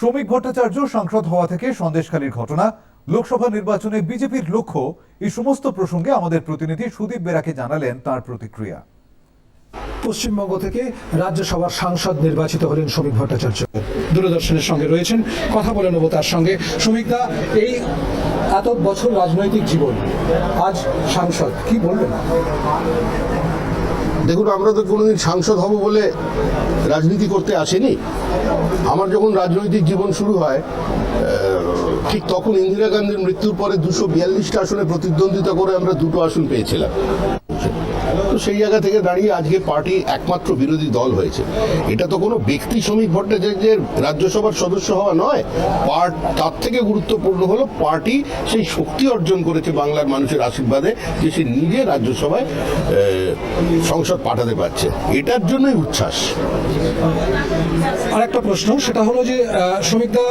শ্রমিক ভট্টাচার্য সাংসদ হওয়া থেকে সন্দেশখালীর ঘটনা, লোকসভা নির্বাচনে বিজেপির লক্ষ্য, এই সমস্ত প্রসঙ্গে আমাদের প্রতিনিধি সুদীপ বেরাকে জানালেন তার প্রতিক্রিয়া। পশ্চিমবঙ্গ থেকে রাজ্যসভার সাংসদ নির্বাচিত হলেন শ্রমিক ভট্টাচার্য। দূরদর্শনের সঙ্গে রয়েছেন, কথা বলে নেব তার সঙ্গে। শ্রমিকদা, এই এত বছর রাজনৈতিক জীবন, আজ সাংসদ, কি বলবেন? দেখুন, আমরা তো কোনোদিন সাংসদ হব বলে রাজনীতি করতে আসেনি। আমার যখন রাজনৈতিক জীবন শুরু হয় ঠিক তখন ইন্দিরা গান্ধীর মৃত্যুর পরে দুশো বিয়াল্লিশটা আসনে প্রতিদ্বন্দ্বিতা করে আমরা দুটো আসন পেয়েছিলাম। তো সেই জায়গা থেকে দাঁড়িয়ে আজকে পার্টি একমাত্র বিরোধী দল হয়েছে। এটা তো কোনো ব্যক্তি শ্রমিক ভট্টাচার্যের রাজ্যসভার সদস্য হওয়া নয়। পার্ট, তার থেকে গুরুত্বপূর্ণ হলো পার্টি সেই শক্তি অর্জন করেছে বাংলার মানুষের আশীর্বাদে যে সে নিজে রাজ্যসভায় সংসদ পাঠাতে পারছে। এটার জন্যই উচ্ছ্বাস। আর একটা প্রশ্ন, সেটা হলো যে শ্রমিকদা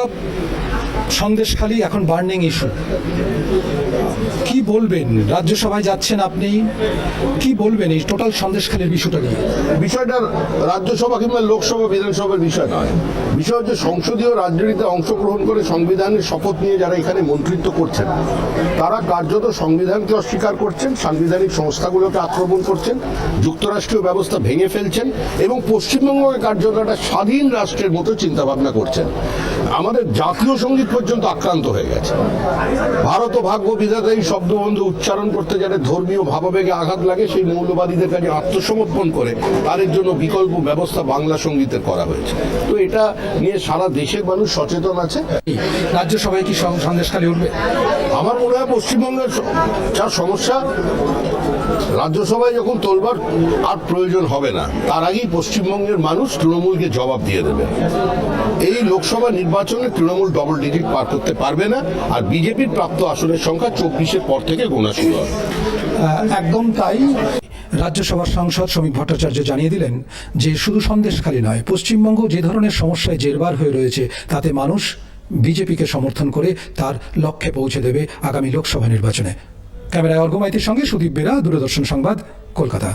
সন্দেশখালী এখন বার্নিং ইস্যু কি বলবেন? রাজ্যসভায় যাচ্ছেন আপনি। কি বলবেন এই টোটাল সন্দেশখালীর বিষয়টা নিয়ে? বিষয়টা রাজ্যসভা কিংবা লোকসভা, বিধানসভার বিষয় নয়। বিষয় হচ্ছে সংসদীয় রাজনীতিতে অংশগ্রহণ করে সংবিধানের শপথ নিয়ে যারা এখানে মন্ত্রিত্ব করছেন, তারা কার্যত সংবিধানকে অস্বীকার করছেন, সাংবিধানিক সংস্থাগুলোকে আক্রমণ করছেন, যুক্তরাষ্ট্রীয় ব্যবস্থা ভেঙে ফেলছেন এবং পশ্চিমবঙ্গকে কার্যত একটা স্বাধীন রাষ্ট্রের মতো চিন্তাভাবনা করছেন। আমাদের জাতীয় সংগীত পর্যন্ত আক্রান্ত হয়ে গেছে। ভারত ও ভাগ্য বিধাতা এই শব্দবন্ধ উচ্চারণ করতে যাতে ধর্মীয় ভাবাবেগে আঘাত লাগে, সেই মৌলবাদীদের কাছে আত্মসমর্পণ করে, তাদের জন্য বিকল্প ব্যবস্থা বাংলা সঙ্গীতের করা হয়েছে। তো এটা নিয়ে সারা দেশের মানুষ সচেতন আছে। রাজ্যসভায় কি সন্দেশখালী উঠবে? আমার মনে হয় পশ্চিমবঙ্গের যা সমস্যা, রাজ্যসভায় যখন তোলবার আর প্রয়োজন হবে না, তার আগেই পশ্চিমবঙ্গের মানুষ তৃণমূলকে জবাব দিয়ে দেবে। এই লোকসভা নির্বাচনে তৃণমূল ডবল ডিজিট পার করতে পারবে না, আর বিজেপির প্রাপ্ত আসনের সংখ্যা চব্বিশের পর থেকে গোনা শুরু হবে। একদম তাই। রাজ্যসভার সাংসদ শ্রমিক ভট্টাচার্য জানিয়ে দিলেন যে শুধু সন্দেশখালী নয়, পশ্চিমবঙ্গ যে ধরনের সমস্যায় জেরবার হয়ে রয়েছে, তাতে মানুষ বিজেপিকে সমর্থন করে তার লক্ষ্যে পৌঁছে দেবে আগামী লোকসভা নির্বাচনে। ক্যামেরায় অর্ঘমাইতির সঙ্গে সুদীপ বেরা, দূরদর্শন সংবাদ, কলকাতা।